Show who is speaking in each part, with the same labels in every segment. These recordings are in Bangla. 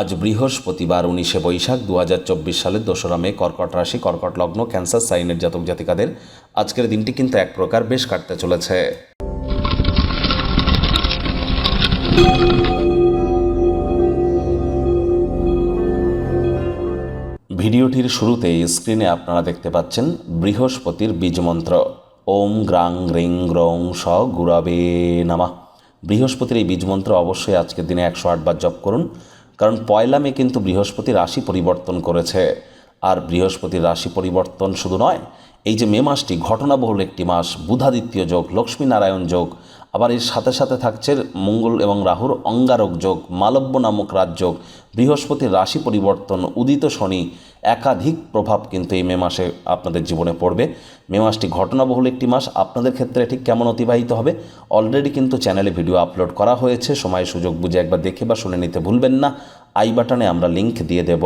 Speaker 1: আজ বৃহস্পতিবার, উনিশে বৈশাখ দু হাজার চব্বিশ সালের দোসরা মে, কর্কট রাশি, কর্কট লগ্ন, ক্যান্সার, সাইনের জাতক জাতিকাদের আজকের দিনটি কিন্তু এক প্রকার বেশ কাটতে চলেছে। ভিডিওটির শুরুতে স্ক্রিনে আপনারা দেখতে পাচ্ছেন বৃহস্পতির বীজমন্ত্র ওম গ্রাং রিং গ্রং স গুরাবে নামা। বৃহস্পতির এই বীজমন্ত্র অবশ্যই আজকের দিনে একশো আটবার জপ করুন। কারণ পয়লা মে কিন্তু বৃহস্পতি রাশি পরিবর্তন করেছে। আর বৃহস্পতির রাশি পরিবর্তন শুধু নয়, এই যে মে মাসটি ঘটনাবহুল একটি মাস, বুধাদিত্য যোগ লক্ষ্মীনারায়ণ যোগ, আবার এর সাথে সাথে থাকছে মঙ্গল এবং রাহুর অঙ্গারক যোগ, মালব্য নামক রাজযোগ বৃহস্পতির রাশি পরিবর্তন, উদিত শনি একাধিক প্রভাব কিন্তু এই মে মাসে আপনাদের জীবনে পড়বে। মে মাসটি ঘটনাবহুল একটি মাস। আপনাদের ক্ষেত্রে ঠিক কেমন অতিবাহিত হবে? অলরেডি কিন্তু চ্যানেলে ভিডিও আপলোড করা হয়েছে। সময় সুযোগ বুঝে একবার দেখে বা শুনে নিতে ভুলবেন না। আই বাটনে আমরা লিংক দিয়ে দেব।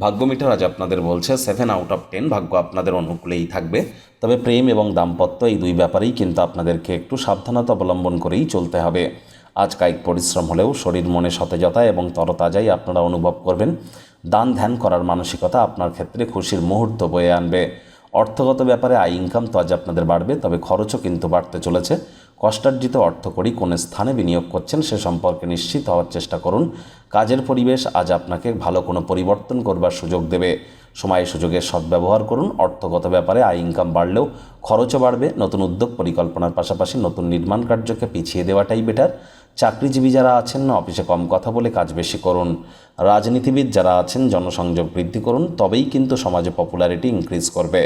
Speaker 1: ভাগ্য মিটার আজ আপনাদের বলছে সেভেন আউট অফ টেন ভাগ্য আপনাদের অনুকূলেই থাকবে। তবে প্রেম এবং দাম্পত্য এই দুই ব্যাপারেই কিন্তু আপনাদেরকে একটু সাবধানতা অবলম্বন করেই চলতে হবে। আজ কায়িক পরিশ্রম হলেও শরীর মনে সতেজতা এবং তরতাজাই আপনারা অনুভব করবেন। দান ধ্যান করার মানসিকতা আপনার ক্ষেত্রে খুশির মুহূর্ত বয়ে আনবে। অর্থগত ব্যাপারে আয় ইনকাম তো আজ আপনাদের বাড়বে, তবে খরচও কিন্তু বাড়তে চলেছে। কষ্টার্জিত অর্থ করি কোন স্থানে বিনিয়োগ করছেন সে সম্পর্কে নিশ্চিত হওয়ার চেষ্টা করুন। কাজের পরিবেশ আজ আপনাকে ভালো কোনো পরিবর্তন করবার সুযোগ দেবে। সময় সুযোগের সদ্ব্যবহার করুন, অর্থগত ব্যাপারে আয় ইনকাম বাড়লেও খরচও বাড়বে। নতুন উদ্যোগ পরিকল্পনার পাশাপাশি নতুন নির্মাণ কার্যকে পিছিয়ে দেওয়াটাই বেটার চাকরিজীবী যারা আছেন না অফিসে কম কথা বলে কাজ বেশি করুন। রাজনীতিবিদ যারা আছেন, জনসংযোগ বৃদ্ধি করুন, তবেই কিন্তু সমাজে পপুলারিটি ইনক্রিজ করবে।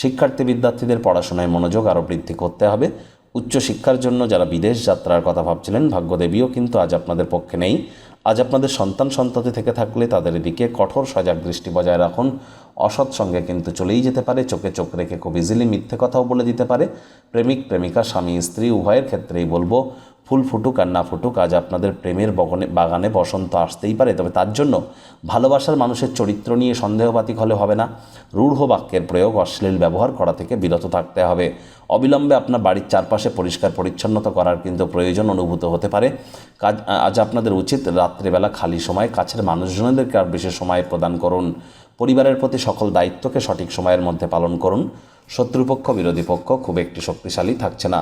Speaker 1: শিক্ষার্থী বিদ্যার্থীদের পড়াশোনায় মনোযোগ আরও বৃদ্ধি করতে হবে। উচ্চশিক্ষার জন্য যারা বিদেশ যাত্রার কথা ভাবছিলেন, ভাগ্যদেবীও কিন্তু আজ আপনাদের পক্ষে নেই। আজ আপনাদের সন্তান সন্ততি থেকে থাকলে তাদের দিকে কঠোর সজাগ দৃষ্টি বজায় রাখুন। অসৎ সঙ্গে কিন্তু চলেই যেতে পারে, চোখে চোখ রেখে খুব ইজিলি মিথ্যে কথাও বলে দিতে পারে। প্রেমিক, প্রেমিকা, স্বামী, স্ত্রী, উভয়ের ক্ষেত্রেই বলব ফুল ফুটুক আর না ফুটুক, আজ আপনাদের প্রেমের বগনে বাগানে বসন্ত আসতেই পারে। তবে তার জন্য ভালোবাসার মানুষের চরিত্র নিয়ে সন্দেহবাতিক হলে হবে না। রূঢ় বাক্যের প্রয়োগ অশ্লীল ব্যবহার করা থেকে বিরত থাকতে হবে। অবিলম্বে আপনার বাড়ির চারপাশে পরিষ্কার পরিচ্ছন্নতা করার কিন্তু প্রয়োজন অনুভূত হতে পারে। কাজ আজ আপনাদের উচিত রাত্রেবেলা খালি সময় কাছের মানুষজনদেরকে আর বিশেষ সময় প্রদান করুন। পরিবারের প্রতি সকল দায়িত্বকে সঠিক সময়ের মধ্যে পালন করুন। শত্রুপক্ষ, বিরোধী পক্ষ খুব একটি শক্তিশালী থাকছে না।